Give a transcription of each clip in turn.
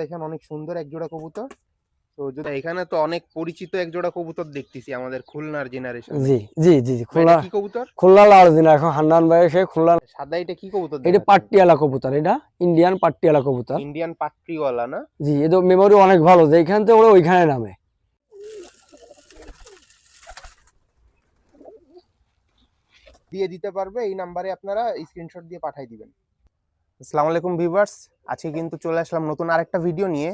দেখেন অনেক সুন্দর এক জোড়া কবুতর। তো যদি এখানে তো অনেক পরিচিত এক জোড়া কবুতর দেখতেছি আমাদের খুলনার জেনারেশন জি জি জি জি খুলনা কি কবুতর? খুলনা লাল দিন এখন হান্নান ভাই এসে খুলনা সাদা এটা কি কবুতর এটা? পাট্টিয়ালা কবুতর এটা ইন্ডিয়ান পাট্টিয়ালা কবুতর। ইন্ডিয়ান পাট্রিওয়ালা না? জি এদের মেমোরি অনেক ভালো যেখান থেকে ওরা ওইখানে নামে। দিয়ে দিতে পারবে এই নাম্বারে আপনারা স্ক্রিনশট দিয়ে পাঠিয়ে দিবেন। আসসালামু আলাইকুম ভিউয়ার্স আজকে কিন্তু চলে আসলাম নতুন আরেকটা ভিডিও নিয়ে।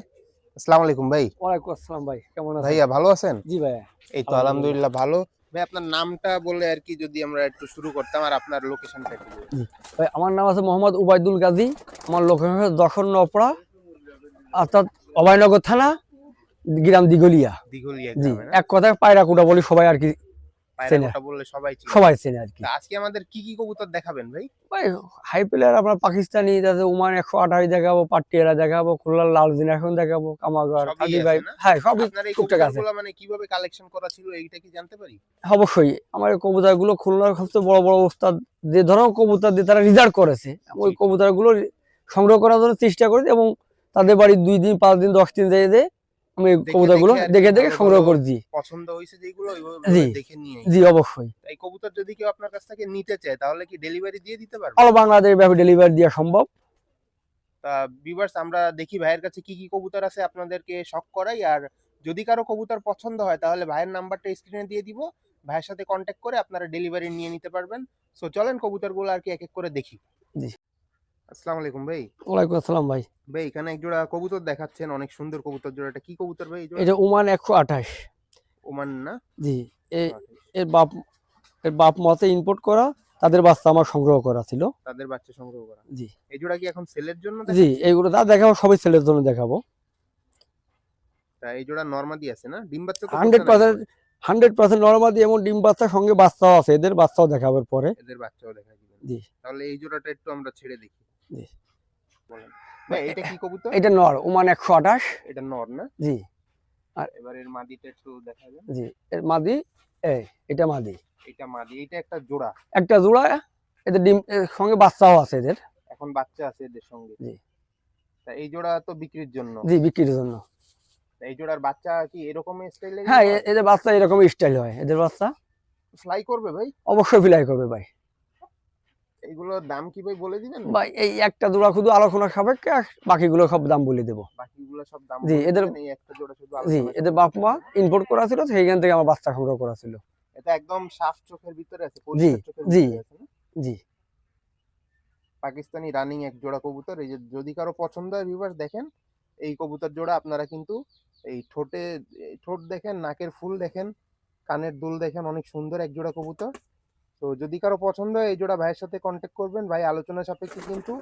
আসসালামু আলাইকুম ভাই। ওয়ালাইকুম আসসালাম ভাই কেমন আছেন? ভাইয়া ভালো আছেন? জি ভাইয়া। এই তো আলহামদুলিল্লাহ ভালো। ভাই আপনার নামটা বলে আর কি যদি আমরা একটু শুরু করতাম আর আপনার লোকেশনটা একটু ভাই আমার নাম আছে মোহাম্মদ উবাইদুল গাজী। আমার লোকেশন হচ্ছে দর্শন নপড়া অর্থাৎ অভয়নগর থানা গ্রাম দিগলিয়া দিঘলিয়া না? এক কথায় পায়রাকুটা বলি সবাই আর কি চেনে। সবাই চেনে। আর কি। আজকে আমাদের কি কি কবুতর দেখাবেন ভাই? ভাই হাই প্লেয়ার আপনার পাকিস্তানি তাদের ওমান একশো আঠাশ দেখাবো পাটিয়ালা দেখাবো খুলনার লাল এখন দেখাবো কামাগার কাজী ভাই। হ্যাঁ সবই টুকটাক আছে। মানে কীভাবে কালেকশন করা ছিল এইটা কি জানতে পারি? অবশ্যই। আমার কবুতরগুলো খুলনার সবচেয়ে বড় বড় ওস্তাদ যে কবুতর দিয়ে তারা রিজার্ভ করেছে ওই জি। কবুতরগুলো সংগ্রহ করার জন্য চেষ্টা করেছি এবং তাদের বাড়ি দুই দিন পাঁচ দিন দশ দিন যেয়ে যেয়ে আমি এই দেখে কবুতরগুলো দেখে দেখে দেখে সংগ্রহ করছি পছন্দ হয়েছে যেগুলো জি। দেখে নিয়ে জি অবশ্যই। এই কবুতর যদি কেউ আপনার কাছ থেকে নিতে চায় তাহলে কি ডেলিভারি দিয়ে দিতে পারবে? অল বাংলাদেশ ব্যাপী ডেলিভারি দেওয়া সম্ভব। তা ভিউয়ার্স আমরা দেখি ভাইয়ের কাছে কি কি কবুতর আছে আপনাদেরকে শখ করাই। আর যদি কারও কবুতর পছন্দ হয় তাহলে ভাইয়ের নাম্বারটা স্ক্রিনে দিয়ে দিব। ভাইয়ের সাথে কন্ট্যাক্ট করে আপনারা ডেলিভারি নিয়ে নিতে পারবেন। সো চলেন কবুতরগুলো আর কি এক এক করে দেখি। জি। আসসালামু আলাইকুম ভাই। ওয়ালাইকুম আসসালাম ভাই। ভাই এখানে এক জোড়া কবুতর দেখাচ্ছেন অনেক সুন্দর কবুতর জোড়াটা কি কবুতর ভাই জোড়া? এটা ওমান একশো আঠাশ। ওমান না? জি এর বাপ এর বাপ মতে ইম্পোর্ট করা তাদের বাচ্চা আমার সংগ্রহ করা ছিল। তাদের বাচ্চা সংগ্রহ করা। জি। এই জোড়া কি এখন সেলের জন্য জি এইগুলো যা দেখাবো সবই ছেলের জন্য দেখাবো। তা এই জোড়া নরমাদি আছে না? ডিম বাচ্চা নর্মাদি ডিম বাচ্চার সঙ্গে বাচ্চাও আছে এদের বাচ্চাও দেখাবার পরে। এদের বাচ্চাও দেখা জি। তাহলে এই জোড়াটা একটু আমরা ছেড়ে দেখি। এটা কি কবুতর? এটা নর ওমান একশো আঠাশ এটা নর না? জি। এবার এর মাদিটা একটু দেখা যাবে জি এর মাদি এই এটা মাদি। এটা মাদি এটা একটা জোড়া। একটা জোড়া এদের ডিম সঙ্গে বাচ্চাও আছে এদের। এখন বাচ্চা আছে এদের সঙ্গে। জি। তা এই জোড়া তো বিক্রির জন্য। জি বিক্রির জন্য। এই জোড়ার বাচ্চা কি এরকম স্টাইলে হ্যাঁ এদের বাচ্চা এরকম স্টাইল হয়। এদের বাচ্চা ফ্লাই করবে ভাই? অবশ্যই ফিলাই করবে ভাই। এইগুলোর দাম কি ভাই বলে দিবেন? ভাই এই একটা জোড়া শুধু আলোচনা সাপেক্ষে বাকিগুলো সব দাম বলে দেবো। বাকিগুলো সব দাম জি, এদের- এই একটা জোড়া শুধু জি এদের বাপ মা ইম্পোর্ট করা ছিল সেইখান থেকে আমার বাচ্চা সংগ্রহ করা ছিল। এটা একদম সাফ চোখের ভিতরে আছে জি। না? জি। পাকিস্তানি রানিং এক জোড়া কবুতর এই যে যদি কারও পছন্দ হয় ভিউয়ার্স দেখেন এই কবুতর জোড়া আপনারা কিন্তু এই ঠোঁটে ঠোঁট দেখেন নাকের ফুল দেখেন কানের দুল দেখেন অনেক সুন্দর এক জোড়া কবুতর। তো যদি কারও পছন্দ হয় এই জোড়া ভাইয়ের সাথে কন্ট্যাক্ট করবেন। ভাই আলোচনা সাপেক্ষে কিন্তু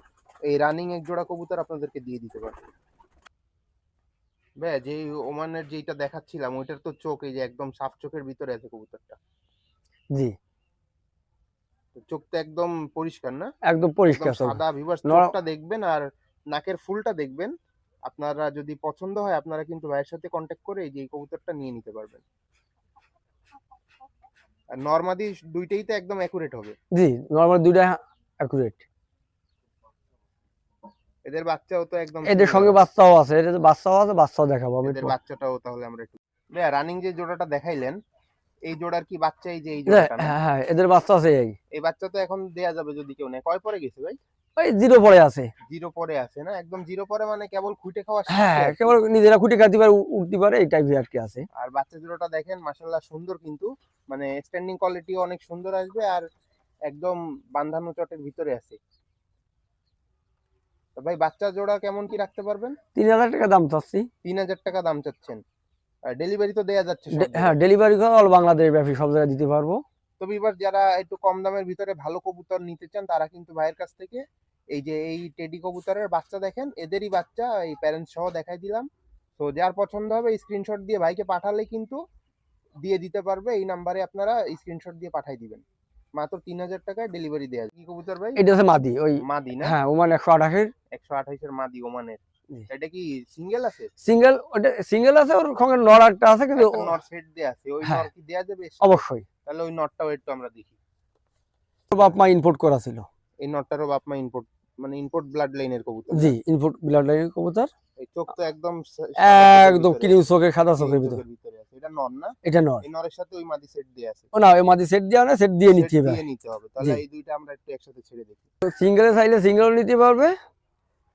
এই রানিং এক জোড়া কবুতর আপনাদেরকে দিয়ে দিতে পারবে। ভাই যে ওমানের যেটা দেখাচ্ছিলাম ওইটার তো চোখ এই যে একদম সাফ চোখের ভিতরে আছে কবুতরটা। জি। তো চোখ তো একদম পরিষ্কার না? একদম পরিষ্কার সাদা ভিভার্স চোখটা দেখবেন আর নাকের ফুলটা দেখবেন। আপনারা যদি পছন্দ হয় আপনারা কিন্তু ভাইয়ের সাথে কন্ট্যাক্ট করে এই যে এই কবুতরটা নিয়ে নিতে পারবেন। আর নর্মাদি দুইটাই তো একদম অ্যাকুরেট হবে। জি নর্মাল দুইটা অ্যাকুরেট এদের বাচ্চাও তো একদম এদের সঙ্গে বাচ্চাও আছে এদের বাচ্চাও আছে বাচ্চাও দেখাবো আমি এদের বাচ্চাটাও তাহলে আমরা একটু ভাইয়া রানিং যে জোড়াটা দেখাইলেন এই জোড়ার কি বাচ্চা এই যে এই হ্যাঁ জোড়াটা হ্যাঁ হ্যাঁ এদের বাচ্চা আছে এই। এই বাচ্চা তো এখন দেয়া যাবে যদি কেউ নেয়। কয় পরে গেছে ভাই? ওই জিরো পরে আছে। জিরো পরে আছে না? একদম জিরো পরে মানে কেবল খুঁটে খাওয়া হ্যাঁ কেবল নিজেরা খুঁটি পারে উঠতে পারে এই টাইপের আর কি আছে। আর বাচ্চা জোড়াটা দেখেন সুন্দর কিন্তু। মানে স্ট্যান্ডিং কোয়ালিটি অনেক সুন্দর আসবে আর একদম বান্ধানো চটের ভিতরে আছে। তো ভাই বাচ্চা জোড়া কেমন কি রাখতে পারবেন? তিন হাজার টাকা দাম চাচ্ছি। তিন হাজার টাকা দাম চাচ্ছেন। ডেলিভারি তো দেয়া যাচ্ছে হ্যাঁ ডেলিভারি অল বাংলাদেশ ব্যাপী সব জায়গায় দিতে পারব। তবে এবার যারা একটু কম দামের ভিতরে ভালো কবুতর নিতে চান তারা কিন্তু ভাইয়ের কাছ থেকে এই যে এই টেডি কবুতরের বাচ্চা দেখেন এদেরই বাচ্চা এই প্যারেন্টস সহ দেখাই দিলাম। তো যার পছন্দ হবে স্ক্রিনশট দিয়ে ভাইকে পাঠালে কিন্তু দিয়ে দিতে পারবে। এই নাম্বারে আপনারা স্ক্রিনশট দিয়ে পাঠাই দিবেন। মাত্র তিন হাজার টাকায় ডেলিভারি দেওয়া। কি কবুতর ভাই? এটা হচ্ছে মাদি ওই মাদি না? হ্যাঁ ওমান একশো আঠাশের। একশো আঠাইশের মাদি ওমানের। এটা কি সিঙ্গেল আছে? সিঙ্গেল ওটা সিঙ্গেল আছে ওর সঙ্গে নর একটা আছে কিন্তু নট সেট দেয়া আছে। ওই হ্যাঁ। নট কি দেয়া যাবে? অবশ্যই। তাহলে ওই নটটাও একটু আমরা দেখি। বাপ মা ইম্পোর্ট করা ছিল। এই নটটারও বাপ মা ইনপুট মানে ইম্পোর্ট ব্লাড লাইনের কবুতর। জি ইনপুট ব্লাড লাইনের কবুতর। এই চোখ তো একদম একদম ক্রিম চোখে আছে, চোখের ভিতরে। আছে। এটা নন না? এটা নয় এই নরের সাথে ওই মাদি সেট দিয়ে আছে। ও না ওই মাদি সেট দেওয়া না সেট দিয়ে নিতে হবে দিয়ে নিতে হবে। তাহলে এই দুইটা আমরা একটু একসাথে ছেড়ে দেখি। সিঙ্গেলে চাইলে সিঙ্গেল নিতে পারবে।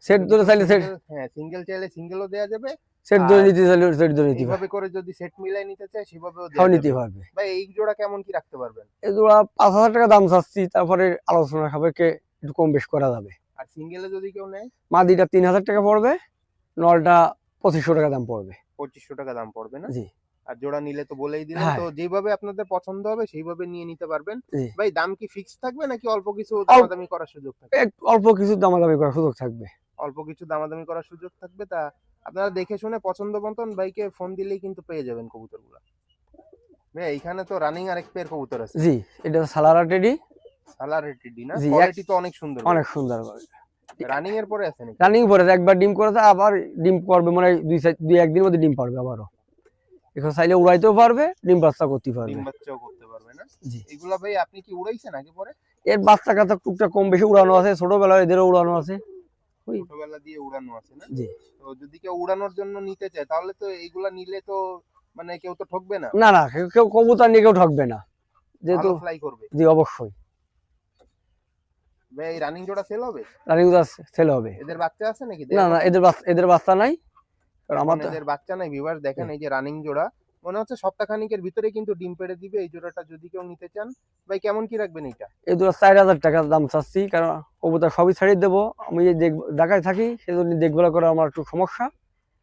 সেট ধরে চাইলে সেট হ্যাঁ সিঙ্গেল চাইলে সিঙ্গেলও দেওয়া যাবে। সেট ধরে নিতে চাইলে সেট ধরে নিতে পারবে এইভাবে করে যদি সেট মিলাই নিতে সেভাবেও তাও নিতে পারবে। ভাই এই জোড়া কেমন কি রাখতে পারবেন? এগুলো পাঁচ হাজার টাকা দাম চাচ্ছি তারপরে আলোচনা সাপেক্ষে একটু কম বেশ করা যাবে। আর সিঙ্গেলে যদি কেউ নেয়? মাদিটা তিন হাজার টাকা পড়বে নলটা পঁচিশশো টাকা দাম পড়বে। পঁচিশশো টাকা দাম পড়বে না? জি। আর জোড়া নিলে তো বলেই দিলেন হ্যাঁ। তো যেভাবে আপনাদের পছন্দ হবে সেইভাবে নিয়ে নিতে পারবেন। ভাই দাম কি ফিক্স থাকবে নাকি অল্প কিছু দামাদামি করার সুযোগ থাকবে? অল্প কিছু দামাদামি করার সুযোগ থাকবে। অল্প কিছু দামাদামি করার সুযোগ থাকবে তা আপনারা দেখে শুনে পছন্দ মতন ভাইকে ফোন দিলেই কিন্তু পেয়ে যাবেন কবুতরগুলো। ভাই এইখানে তো রানিং আরেক পেয়ার কবুতর আছে। জি এটা সালারা টেডি সালার রেটিডি না? কোয়ালিটি তো অনেক সুন্দর। অনেক সুন্দর রানিং এর পরে আছে নাকি? রানিং পরে একবার ডিম করেছে আবার ডিম করবে মনে হয় দুই দুই একদিনের মধ্যে ডিম পারবে আবারও। এখন চাইলে উড়াইতেও পারবে ডিম বাচ্চা করতে পারবে। ডিম বাচ্চাও করতে পারবে না? জি। এগুলা ভাই আপনি কি উড়াইছেন আগে পরে? এর বাচ্চা কাচ্চা টুকটাক কম বেশি উড়ানো আছে ছোটবেলায় এদেরও উড়ানো আছে। ছোটবেলা দিয়ে উড়ানো আছে না? জি। তো যদি কেউ উড়ানোর জন্য নিতে চায় তাহলে তো এইগুলা নিলে তো মানে কেউ তো ঠকবে না। না না কেউ- কবুতর নিয়ে কেউ ঠকবে না। যেহেতু ফ্লাই করবে। জি অবশ্যই। ভাই রানিং জোড়া সেল হবে? রানিং ছেলে হবে। এদের বাচ্চা আছে নাকি? না না এদের বাচ্চা এদের বাচ্চা নাই। কারণ আমার তো- এদের বাচ্চা নাই ভিউয়ার দেখেন এই যে রানিং জোড়া। মনে হচ্ছে সপ্তাহখানিকের ভিতরে কিন্তু ডিম পেড়ে দিবে এই জোড়াটা যদি কেউ নিতে চান। ভাই কেমন কি রাখবেন এটা এই দুটো চার হাজার টাকা দাম চাচ্ছি কারণ কবুতর সবই ছাড়িয়ে দেবো। আমি ঢাকায় থাকি সেজন্য দেখভাল করা আমার একটু সমস্যা।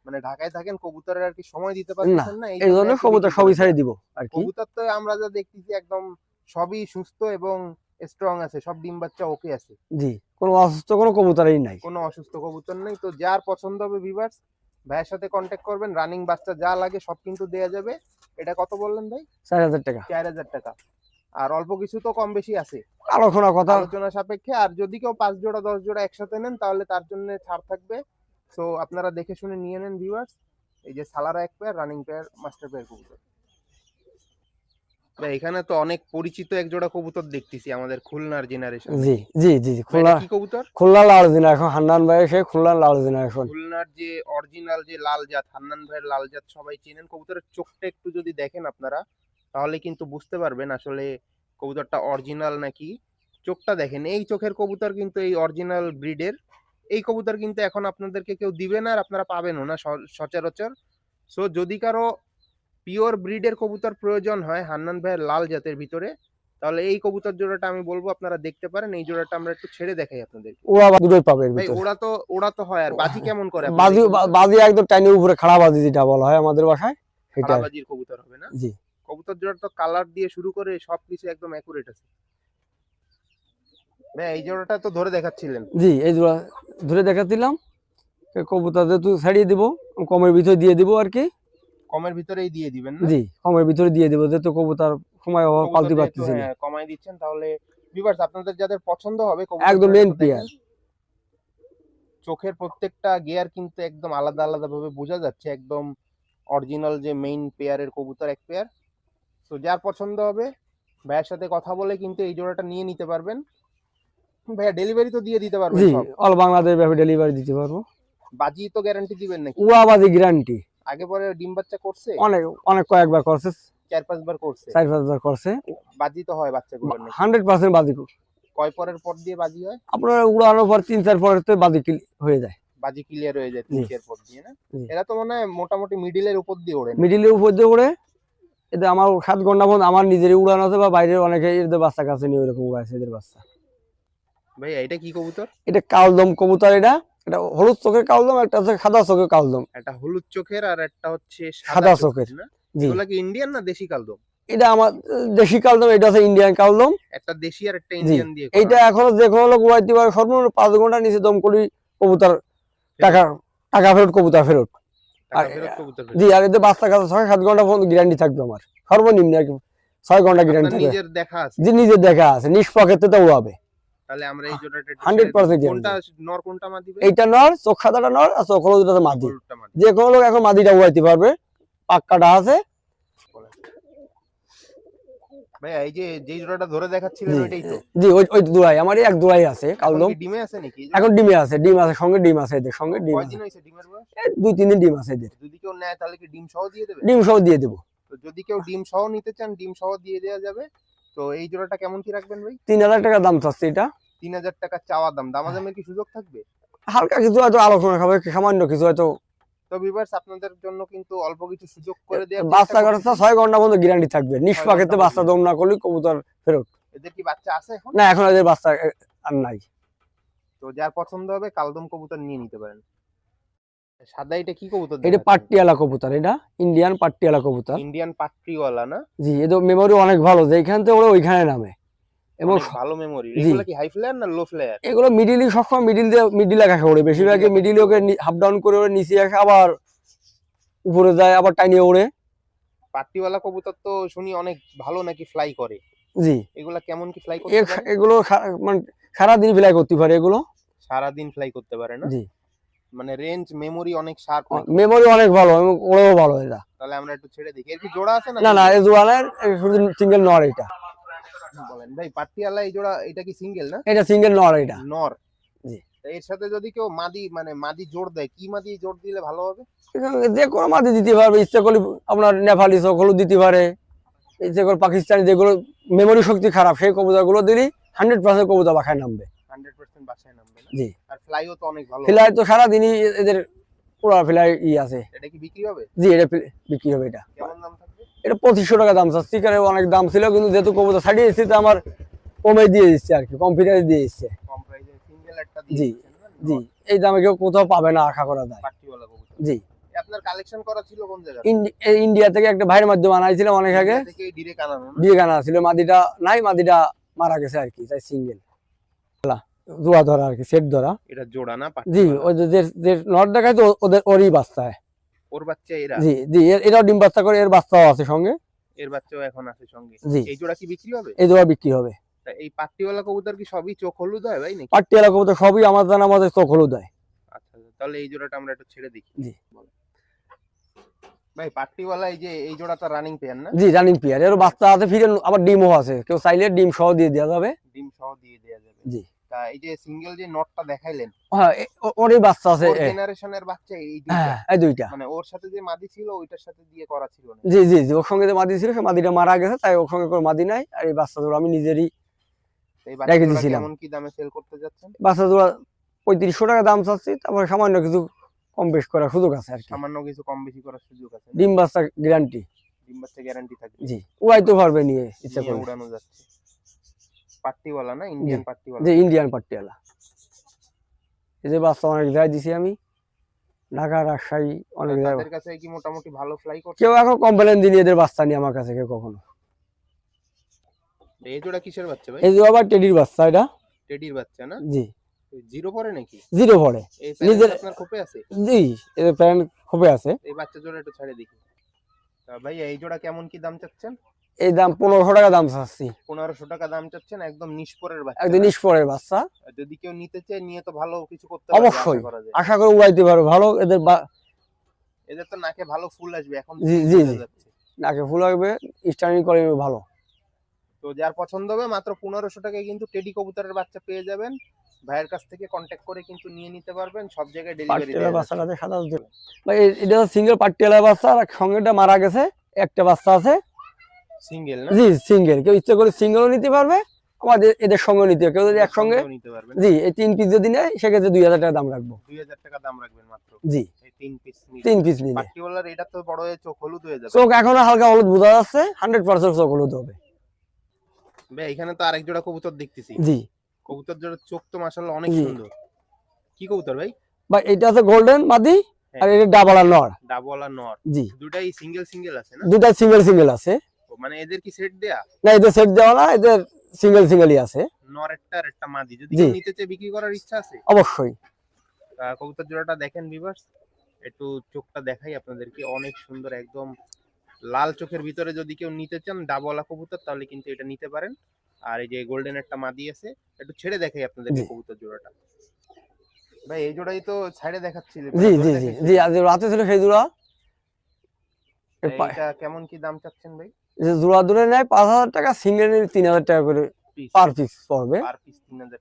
মানে ঢাকায় থাকেন কবুতরের আর কি সময় দিতে পারছেন না এই জন্য কবুতর সবই ছাড়িয়ে দিব আর কি। কবুতর তো আমরা যা দেখতেছি একদম সবই সুস্থ এবং স্ট্রং আছে সব ডিম বাচ্চা ওকে আছে। জি কোনো অসুস্থ কোনো কবুতরই নাই। কোনো অসুস্থ কবুতর নেই তো যার পছন্দ হবে ভিভার্স ভাইয়ের সাথে কন্ট্যাক্ট করবেন রানিং বাচ্চা যা লাগে সব কিন্তু দেয়া যাবে। এটা কত বললেন ভাই? চার হাজার টাকা। চার হাজার টাকা। আর অল্প কিছু তো কম বেশি আছে। আলোচনা কথা? আলোচনা সাপেক্ষে আর যদি কেউ পাঁচ জোড়া দশ জোড়া একসাথে নেন তাহলে তার জন্য ছাড় থাকবে। তো আপনারা দেখে শুনে নিয়ে নেন ভিউয়ার্স এই যে সালারা এক pair running pair master pair কবুতর। এখানে তো অনেক পরিচিত এক জোড়া কবুতর দেখতেছি আমাদের খুলনার জেনারেশন জি জি জি খুলনা কি কবুতর? খুলনা লাল এখন হান্নান ভাই এসে খুলনা লাল এখন। খুলনার যে অরিজিনাল যে লাল জাত হান্নান ভাইয়ের লাল জাত সবাই চেনেন। কবুতরের চোখটা একটু যদি দেখেন আপনারা তাহলে কিন্তু বুঝতে পারবেন আসলে কবুতরটা অরিজিনাল নাকি। চোখটা দেখেন এই চোখের কবুতর কিন্তু এই অরিজিনাল ব্রিডের এই কবুতর কিন্তু এখন আপনাদেরকে কেউ দিবে না আর আপনারা পাবেনও না স- সচরাচর। সো যদি কারও পিওর ব্রিডের কবুতর প্রয়োজন হয় হান্নান ভাইয়ের লাল জাতের ভিতরে। তাহলে এই কবুতর জোড়াটা আমি বলব আপনারা দেখতে পারেন। এই জোড়াটা আমরা একটু ছেড়ে দেখাই আপনাদের ওরা দুটোই পাবে ভাই ওরা তো ওরা তো হয় আর। বাজি কেমন করে বাজি বাজি একদম টাইনি উপরে খাড়া বাজি যেটা বলা হয় আমাদের বাসায় সেটা খারাবাজির কবুতর হবে না? জি। কবুতর জোড়ার তো কালার দিয়ে শুরু করে সবকিছু একদম অ্যাকুরেট আছে। ভাই এই জোড়াটা তো ধরে দেখাচ্ছিলেন। জি এই জোড়া ধরে দেখাচ্ছিলাম। কবুতর যেহেতু ছাড়িয়ে দিব কমের ভিতরে দিয়ে দিব আর কি। কমের ভিতরেই দিয়ে দিবেন জি কমের ভিতরে দিয়ে দিব যেহেতু কবুতর সময় অভাবে পালতে পারতেছি না। হ্যাঁ, কমাই দিচ্ছেন তাহলে ভিউয়ার্স আপনাদের যাদের পছন্দ হবে একদম pair। দেখেন। চোখের প্রত্যেকটা গিয়ার কিন্তু একদম আলাদা আলাদা ভাবে বোঝা যাচ্ছে একদম অরিজিনাল যে মেইন পেয়ারের কবুতর এক পেয়ার তো যার পছন্দ হবে ভাইয়ের সাথে কথা বলে কিন্তু এই জোড়াটা নিয়ে নিতে পারবেন। ভাইয়া ডেলিভারি তো দিয়ে দিতে পারবেন অল বাংলাদেশ ব্যাপী ডেলিভারি দিতে পারব। বাজি তো গ্যারান্টি দিবেন নাকি? উড়াবাজি গ্যারান্টি আগে পরে ডিম বাচ্চা করছে? অনেক অনেক কয়েকবার করছে। চার পাঁচবার করছে? চার পাঁচবার করছে। বাজি তো হয় বাচ্চাগুলোর নাকি? হান্ড্রেড পার্সেন্ট বাজি কয় পরের পর দিয়ে বাজি হয়? আপনার উড়ানোর পর তিন চার পরে তো বাজি কিল হয়ে যায়। বাজি ক্লিয়ার হয়ে যায় তিন চার পর দিয়ে না। এরা তো মানে মোটামুটি মিডিলের উপর দিয়ে ওড়ে? মিডিলের উপর দিয়ে উড়ে এতে আমার সাত ঘণ্টা মধ্যে আমার নিজেরই উড়ানো আছে বা বাইরের অনেকে এদের বাচ্চা কাছে নিয়ে ওইরকম উড়াইছে এদের বাচ্চা। ভাইয়া এটা কি কবুতর? এটা কালদম কবুতর এটা। এটা হলুদ চোখের কালদম একটা হচ্ছে সাদা চোখের কালদম। একটা হলুদ চোখের আর একটা হচ্ছে সাদা চোখের। জি। এগুলা কি ইন্ডিয়ান না দেশি কালদম? এটা আমার দেশি কালদম এটা হচ্ছে ইন্ডিয়ান কালদম। একটা দেশি আর একটা ইন্ডিয়ান দিয়ে করা। এইটা এখনও যে কোনো লোক উড়াইতে পারে সর্বনিম্ন পাঁচ ঘণ্টা নিচে দম করি কবুতর টাকা টাকা ফেরত কবুতর ফেরত। আর- জি আর এতে বাচ্চা কাছে ছয় সাত ঘণ্টা পর্যন্ত গ্যারান্টি থাকবে আমার। সর্বনিম্ন আর কি ছয় ঘণ্টা গ্যারান্টি নিজের দেখা আছে? যে নিজের দেখা আছে। নিষ্পক্ষেতে তো উড়াবে তাহলে আমরা এই জোড়াটা 100% ছেড়ে দিই। guarantee। কোনটা নর কোনটা মা দিবে? এইটা নর চোখ সাদাটা নর আর মাদি। যে কোনো লোক এখন মাদিটা উড়াইতে পারবে। পাক্কাটা আছে। ভাই এই যে যেই জোড়াটা ধরে দেখাচ্ছিলেন ওইটাই তো? জি ওই ওই দুলাই আমারই এক দুলাই আছে কালদম ডিমে আছে নাকি? এখন ডিমে আছে ডিম আছে সঙ্গে ডিম আছে এদের সঙ্গে ডিম আছে। ডিমের বয়স? দুই তিন দিন ডিম আছে এদের। যদি কেউ নেয় তাহলে কি ডিম সহ দিয়ে দেবে? ডিম সহ দিয়ে দেবো। তো যদি কেউ ডিম সহ নিতে চান ডিম সহ দিয়ে দেওয়া যাবে। তো এই জোড়াটা কেমন কি রাখবেন ভাই? তিন হাজার টাকা দাম চাচ্ছে এটা। তিন হাজার টাকা চাওয়া দাম। দামাদামের কি সুযোগ থাকবে? হালকা কিছু হয়তো আলোচনা খাবে সামান্য কিছু হয়তো। তো ভিউয়ার্স আপনাদের জন্য কিন্তু অল্প কিছু সুযোগ করে দেওয়ার বাচ্চা করাতে করছি। ছয় ঘণ্টা পর্যন্ত গ্যারান্টি থাকবে। নিষ্পাকেতে বাচ্চা দম না করলে কবুতর এদের কি বাচ্চা আছে এখন? না এখন এদের বাচ্চা আর নাই। তো যার পছন্দ হবে কালদম কবুতর নিয়ে নিতে পারেন। সাদা এটা কি কবুতর এটা কবুতর এটা ইন্ডিয়ান কবুতর। ইন্ডিয়ান না? জি এদের মেমোরি অনেক ভালো যেখান থেকে ওরা ওইখানে নামে। এবং ভালো মেমোরি এগুলো কি হাই ফ্লেয়ার না লো ফ্লেয়ার এগুলো মিডিলই সবসময় মিডিল দিয়ে মিডিল একা ওড়ে। বেশিরভাগই মিডিল ওকে হাফ ডাউন করে ওড়ে নিচে আসে আবার উপরে যায় আবার টাইনিয়ে ওড়ে। পাট্রিওয়ালা কবুতর তো শুনি অনেক ভালো নাকি ফ্লাই করে। জি। এগুলা কেমন কি ফ্লাই পারে? এগুলো মানে সারাদিন ফ্লাই করতে পারে এগুলো। সারা দিন ফ্লাই করতে পারে না? জি। মানে রেঞ্জ মেমোরি অনেক শার্প মেমোরি অনেক ভালো ওড়েও ভালো এটা। তাহলে আমরা একটু ছেড়ে দেখি। এর কি জোড়া আছে না না না এই জোয়ানের শুধু সিঙ্গেল নর এটা। বলেন ভাই পাট্রিওয়ালা এই জোড়া এটা কি সিঙ্গেল না? এটা সিঙ্গেল নর এটা। নর জি। তা এর সাথে যদি কেউ মাদি মানে মাদি জোর দেয় কি মাদি জোর দিলে ভালো হবে? যে কোনো মাঝে দিতে পারবে ইচ্ছে করলে আপনার নেপালি হলুদ দিতে পারে। ইচ্ছে করে পাকিস্তানি যেগুলো মেমোরি শক্তি খারাপ সেই কবুতরগুলো দিলেই হান্ড্রেড পার্সেন্ট কবুতর বাখায় নামবে। হান্ড্রেড পার্সেন্ট বাসায় নামবে। না জি। আর ফ্লাইও তো অনেক ভালো ফিলাই তো সারাদিনই এ- এদের ফিলাই ই আছে। এটা কি বিক্রি হবে? জি এটা বিক্রি হবে এটা। কেমন দাম থাকবে? এটা পঁচিশশো টাকা দাম চাচ্ছি কারণ অনেক দাম ছিল কিন্তু যেহেতু কবুতর ছাড়িয়ে এসেছি তো আমার কমে দিয়ে দিচ্ছে আর কি কম দিয়ে দিচ্ছে। কম প্রাইসে সিঙ্গেল একটা জি, জি। এই দামে কেউ কোথাও পাবে না আশা করা যায়। পাট্টিওয়ালা কবুতর। জি। আপনার কালেকশন করা ছিল কোন জায়গায় ইন্ডিয়া থেকে একটা ভাইয়ের মাধ্যমে আনাইছিলাম অনেক আগে। থেকে ডিরেক্ট আনানো না? বিয়ে গানা ছিল। মাদিটা নাই মাদিটা মারা গেছে আর কি তাই সিঙ্গেল জোয়া ধরা আর কি সেট ধরা। এটা জোড়া না জি ওই যে নট দেখায় তো ওদের ওরই বাচ্চা ওর বাচ্চা এরা? জি জি এর- এরাও ডিম বাচ্চা করে এর বাচ্চাও আছে সঙ্গে। এর বাচ্চাও এখন আছে সঙ্গে। জি। এই জোড়া কি বিক্রি হবে? এই জোড়া বিক্রি হবে। এই পাট্টিওয়ালা কবুতর কি সবই চোখ হলুদ হয় ভাই নাকি? পাট্টিয়ালা কবুতর সবই আমার জানা আমাদের চোখ হলুদ দেয় আচ্ছা আচ্ছা, তাহলে এই জোড়াটা আমরা একটু ছেড়ে দেখি। জি। ভাই পাট্টিওয়ালা এই যে এই জোড়াটা রানিং পেয়ার না? জি রানিং পেয়ার এর বাচ্চা আছে ফিরে আবার ডিমও আছে। কেউ চাইলে ডিম সহ দিয়ে দেওয়া যাবে। ডিম সহ দিয়ে দেওয়া যাবে। জি। এই যে সিঙ্গেল যে নটটা দেখাইলেন হ্যাঁ ওরই বাচ্চা আছে জেনারেশনের বাচ্চা এই দুইটা। হ্যাঁ এই দুইটা। মানে ওর সাথে যে মাদি ছিল ওইটার সাথে দিয়ে করা ছিল না। জি জি জি ওর সঙ্গে যে মাদি ছিল সে মাদিটা মারা গেছে তাই ওর সঙ্গে কোনো মাদি নাই আর এই বাচ্চা আমি নিজেরই রেখে দিয়েছিলাম। কেমন কি দামে সেল করতে যাচ্ছেন? বাচ্চা জোড়া পঁয়ত্রিশশো টাকা দাম চাচ্ছি তারপরে সামান্য কিছু কম বেশ করার সুযোগ আছে আর সামান্য কিছু কম বেশি করার সুযোগ আছে? ডিম বাচ্চা গ্যারান্টি ডিম বাচ্চা গ্যারান্টি থাকবে। জি উড়াইতে পারবে নিয়ে ইচ্ছা করলে উড়ানো যাচ্ছে। পাট্টিওয়ালা না? ইন্ডিয়ান পাট্টিওয়ালা। যে ইন্ডিয়ান পাট্টিয়ালা এই যে বাচ্চা অনেক জায়গায় দিছি আমি। ঢাকা রাজশাহী অনেক জায়গায়। কাছে কি মোটামুটি ভালো ফ্লাই করছে? কেউ এখন কমপ্লেন দিনি এদের বাচ্চা নিয়ে আমার কাছে কেউ কখনো। এই জোড়া কিসের বাচ্চা ভাই? এই যে আবার টেডির বাচ্চা এটা? টেডির বাচ্চা না? জি। জিরো পরে নাকি? জিরো পড়ে নিজের- আপনার খোপে আছে? জি এদের প্যারেন্ট খুবই আছে। এই বাচ্চা জোড়া একটু ছাড়ে দেখি। ভাই এই জোড়া কেমন কি দাম চাচ্ছেন? এই দাম পনেরোশো টাকা দাম চাচ্ছি। পনেরোশো টাকা দাম চাচ্ছেন একদম নিষ্পরের বাচ্চা। একদিন না? নিষ্পরের বাচ্চা। যদি কেউ নিতে চায় নিয়ে তো ভালো কিছু করতে পারবে, অবশ্যই। আশা করা উড়াইতে পারবে ভালো এদের বা- এদের তো নাকে ভালো ফুল আসবে এখন জি, জি, জি। নাকে ফুল লাগবে স্টার্নিং করে ভালো। তো যার পছন্দ হবে মাত্র পনেরোশো টাকায় কিন্তু টেডি কবুতরের বাচ্চা পেয়ে যাবেন। ভাইয়ের কাছ থেকে কন্ট্যাক্ট করে কিন্তু নিয়ে নিতে পারবেন সব জায়গায় ডেলিভারি পাট্টিয়ালা বাচ্চাটাতে সাদা। ভাই এটা সিঙ্গেল পাট্টিয়ালা বাচ্চা আর সঙ্গেটা মারা গেছে একটা বাচ্চা আছে। সিঙ্গেল না? জি সিঙ্গেল কেউ ইচ্ছে করে সিঙ্গেলও নিতে পারবে আমাদের এদের সঙ্গে নিতে কেউ যদি একসঙ্গে জি এই তিন পিস যদি নেয় সেক্ষেত্রে দুই হাজার টাকা দাম রাখব। দুই হাজার টাকা দাম রাখবেন মাত্র? জি। তিন পিস নিলে। পাট্টিওয়ালার এটা তো বড় হয়ে চোখ হলুদ হয়ে যাবে। চোখ এখনও হালকা হলুদ বোঝা যাচ্ছে হান্ড্রেড পার্সেন্ট চোখ হলুদ হবে। ভাই এখানে তো আরেক জোড়া কবুতর দেখতেছি। জি। কবুতর জোড়ার চোখ তো মাশাআল্লাহ অনেক সুন্দর। কি কবুতর ভাই? ভাই এটা আছে গোল্ডেন মাদি আর এটা ডাবল আর নর। ডাবওয়ালা নর। জি। দুটাই সিঙ্গেল সিঙ্গেল আছে না? দুটা সিঙ্গেল সিঙ্গেল আছে। মানে এদের কি সেট দেয়া? না এদের সেট দেওয়া না এদের সিঙ্গেল সিঙ্গেলই আছে। নর একটা আর একটা মাদি। যদি কেউ নিতে চায় বিক্রি করার ইচ্ছা আছে? অবশ্যই। কবুতর জোড়াটা দেখেন ভিভার্স একটু চোখটা দেখাই আপনাদেরকে অনেক সুন্দর একদম লাল চোখের ভিতরে যদি কেউ নিতে চান ডাবলা কবুতর তাহলে কিন্তু এটা নিতে পারেন। আর এই যে গোল্ডেন একটা মাদি আছে একটু ছেড়ে দেখাই আপনাদেরকে কবুতর জোড়াটা। ভাই এই জোড়াই তো ছাইড়ে দেখাচ্ছিল জি জি জি জি আজ রাতে ছিল সেই জোড়া। এটা কেমন কি দাম চাচ্ছেন ভাই? যে জোড়া দূরে নেয় পাঁচ হাজার টাকা সিঙ্গেল নিলে তিন হাজার টাকা করে পার পিস পড়বে।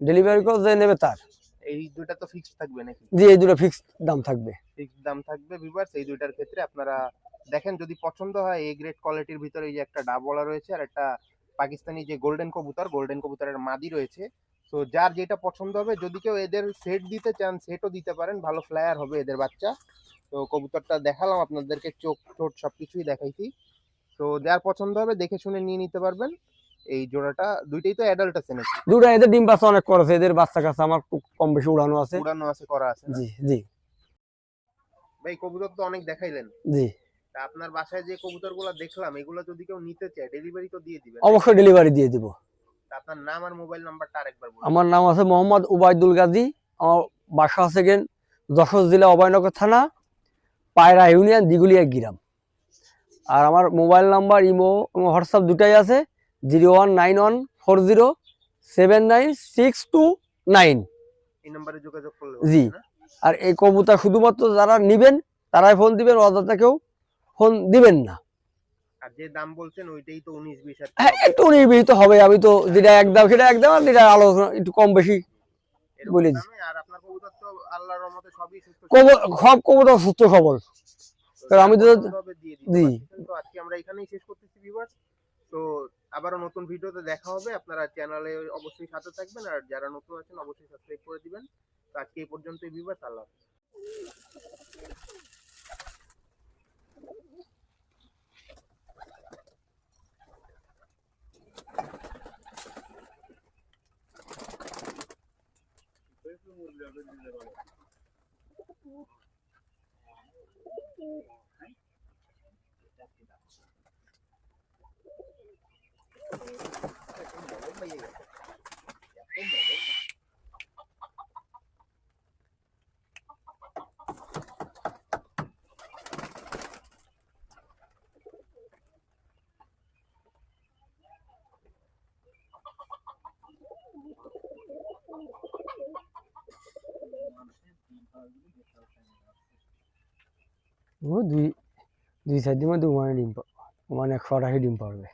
ডেলিভারি কস্ট যে নেবে তার। এই দুইটা তো ফিক্সড থাকবে নাকি? জি এই দুটো ফিক্সড দাম থাকবে। ফিক্সড দাম থাকবে ভিউয়ার্স এই দুইটার ক্ষেত্রে আপনারা দেখেন যদি পছন্দ হয় এ গ্রেড কোয়ালিটির ভিতরে এই যে একটা ডাবলা রয়েছে আর একটা পাকিস্তানি যে গোল্ডেন কবুতর গোল্ডেন কবুতরের মাদি রয়েছে। তো যার যেটা পছন্দ হবে যদি কেউ এদের সেট দিতে চান সেটও দিতে পারেন ভালো ফ্লায়ার হবে এদের বাচ্চা। তো কবুতরটা দেখালাম আপনাদেরকে চোখ ঠোঁট সবকিছুই দেখাইছি। তো যার পছন্দ হবে দেখে শুনে নিয়ে নিতে পারবেন। এই জোড়াটা দুইটাই তো অ্যাডাল্ট আছে নাকি? দুটো এদের ডিম বাচ্চা অনেক করেছে এদের বাচ্চা কাছে আমার খুব কম বেশি উড়ানো আছে। উড়ানো আছে করা আছে জি জি। ভাই কবুতর তো অনেক দেখাইলেন। জি। তা আপনার বাসায় যে কবুতরগুলো দেখলাম এগুলো যদি কেউ নিতে চায় ডেলিভারি তো দিয়ে দিবেন। অবশ্যই ডেলিভারি দিয়ে দিব। আপনার নাম আর মোবাইল নাম্বারটা আরেকবার বলুন। আমার নাম আছে মোহাম্মদ উবাইদুল গাজী। আমার বাসা আছে গেন যশোর জেলা অভয়নগর থানা পায়রা ইউনিয়ন দিগুলিয়া গ্রাম। আর আমার মোবাইল নাম্বার ইমো এবং হোয়াটসঅ্যাপ দুটাই আছে zero one nine one four zero seven nine six two nine এই নম্বরে যোগাযোগ করলে জি। আর এই কবুতর শুধুমাত্র যারা নিবেন তারাই ফোন দিবেন অযথা কেউ ফোন দিবেন না আর যে দাম বলছেন ওইটাই তো উনিশ বিশ আর কি হ্যাঁ হবে। একটু নির্বিহিত হবে আমি তো যেটা এক দাম সেটা এক দাম আর যেটা আলোচনা একটু কম বেশি বলে। আর আপনার কবুতর তো আল্লাহর রহমতে সবই সুস্থ সব কবুতর সুস্থ সবল তো আমি তো- জি। আজকে আমরা এখানেই শেষ করতেছি ভিউয়ার্স তো আবারও নতুন ভিডিওতে দেখা হবে। আপনারা চ্যানেলে অবশ্যই সাথে থাকবেন আর যারা নতুন আছেন অবশ্যই সাবস্ক্রাইব করে দিবেন। তো আজকে এই পর্যন্তই ভিউয়ার্স আল্লাহ হাফেজ। ও দুই দুই চার দিন মধ্যে মানে ডিম পা- মানে একশো আঠাশি ডিম পারবে।